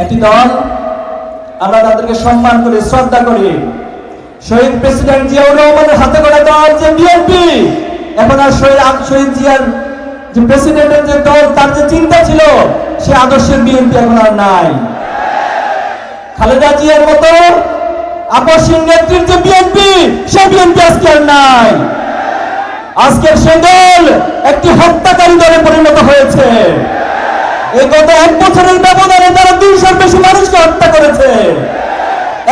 একটি দল। আমরা তাদেরকে সম্মান করি, শ্রদ্ধা করি। শহীদ প্রেসিডেন্ট জিয়াউর রহমানের হাতে গড়া দল যে বিএনপি এখন আর শহীদ শহীদ জিয়ার যে প্রেসিডেন্টের যে দল, তার যে চিন্তা ছিল, সে আদর্শের বিএনপি এখন আর নাই। খালেদা জিয়ার মতো আপসীন নেত্রীর যে বিএনপি সে বিএনপি আজকে আর নাই। আজকের সে দল একটি হত্যাকারী দলে পরিণত হয়েছে। এই গত এক বছরের ব্যবধানে বেশি মানুষকে হত্যা করেছে।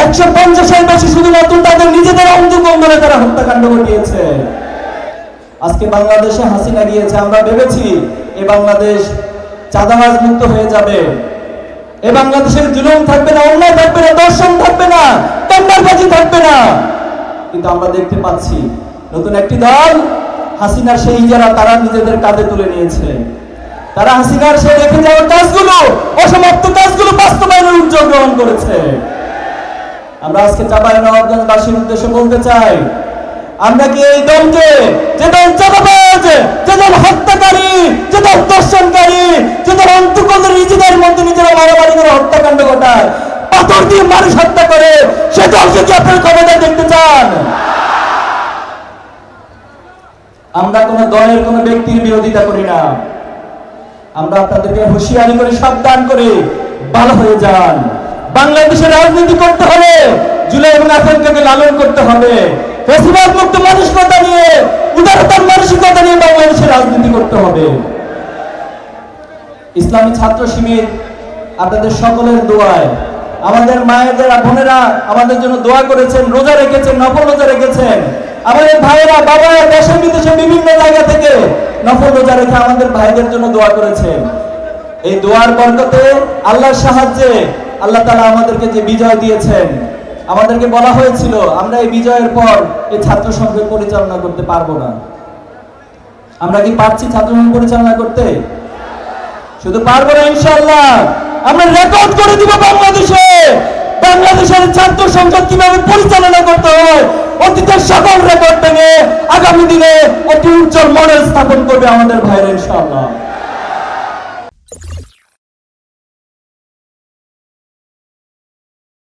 একশো পঞ্চাশের বেশি শুধুমাত্র তাদের নিজেদের অন্ধকঙ্গলে তারা হত্যাকাণ্ড ঘটিয়েছে। আজকে বাংলাদেশে হাসিনা গিয়েছে, আমরা ভেবেছি এই বাংলাদেশ চাঁদাবাজ মুক্ত হয়ে যাবে। এ বাংলাদেশের জুলুম থাকবে না, অন্যায় থাকবে না দর্শন থাকবে না, টেন্ডারবাজি থাকবে না। কিন্তু আমরা দেখতে পাচ্ছি, নতুন একটি দল হাসিনার সেই যারা তারা নিজেদের কাঁধে তুলে নিয়েছে। তারা হাসিনার সেই রেখে যাওয়ার কাজগুলো, অসমাপ্ত কাজগুলো বাস্তবায়নের উদ্যোগ গ্রহণ করেছে। আমরা আজকে চাপাই নবাবগঞ্জবাসীর উদ্দেশ্যে বলতে চাই, আমরা কি এই দলকে যে দল চাপাবাজ যে দল হত্যাকারী, যে দল দর্শনকারী যে দল অন্তকদের নিজেদের মধ্যে নিজেরা মারামারি করে হত্যাকাণ্ড ঘটায়, পাথর দিয়ে মানুষ হত্যা করে, সে দলকে কি আপনার ক্ষমতায় দেখতে চান? আমরা কোনো দলের কোনো ব্যক্তির বিরোধিতা করি না। আমরা আপনাদেরকে হুঁশিয়ারি করে সাবধান করে ভালো হয়ে যান। বাংলাদেশের রাজনীতি করতে হলে জুলাই এবং আকাঙ্ক্ষাকে লালন করতে হবে। মুক্ত মানসিকতা নিয়ে, উদারতার মানসিকতা নিয়ে বাংলাদেশের রাজনীতি করতে হবে। ইসলামী ছাত্র শিবির আপনাদের সকলের দোয়ায়। আমাদের মায়েরা, বোনেরা আমাদের জন্য দোয়া করেছেন, রোজা রেখেছেন, নফল রোজা রেখেছেন। আমাদের ভাইয়েরা, বাবারা দেশে বিদেশে বিভিন্ন জায়গা থেকে নফল রোজা রেখে আমাদের ভাইদের জন্য দোয়া করেছেন। এই দোয়ার বরকতে আল্লাহর সাহায্যে আল্লাহ তাআলা আমাদেরকে যে বিজয় দিয়েছেন, আমাদেরকে বলা হয়েছিল, আমরা এই বিজয়ের পর এই ছাত্র সংঘ পরিচালনা করতে পারব না। আমরা কি পারছি ছাত্র সংঘ পরিচালনা করতে? শুধু পারব না ইনশাল্লাহ আমরা রেকর্ড করে দিব বাংলাদেশে। বাংলাদেশের ছাত্র সংসদ কীভাবে পরিচালনা করতে হয়? অতীতের সকল আগামী দিনে একটি উজ্জ্বল মডেল স্থাপন করবে আমাদের ভাইয়ের ইনশাল্লাহ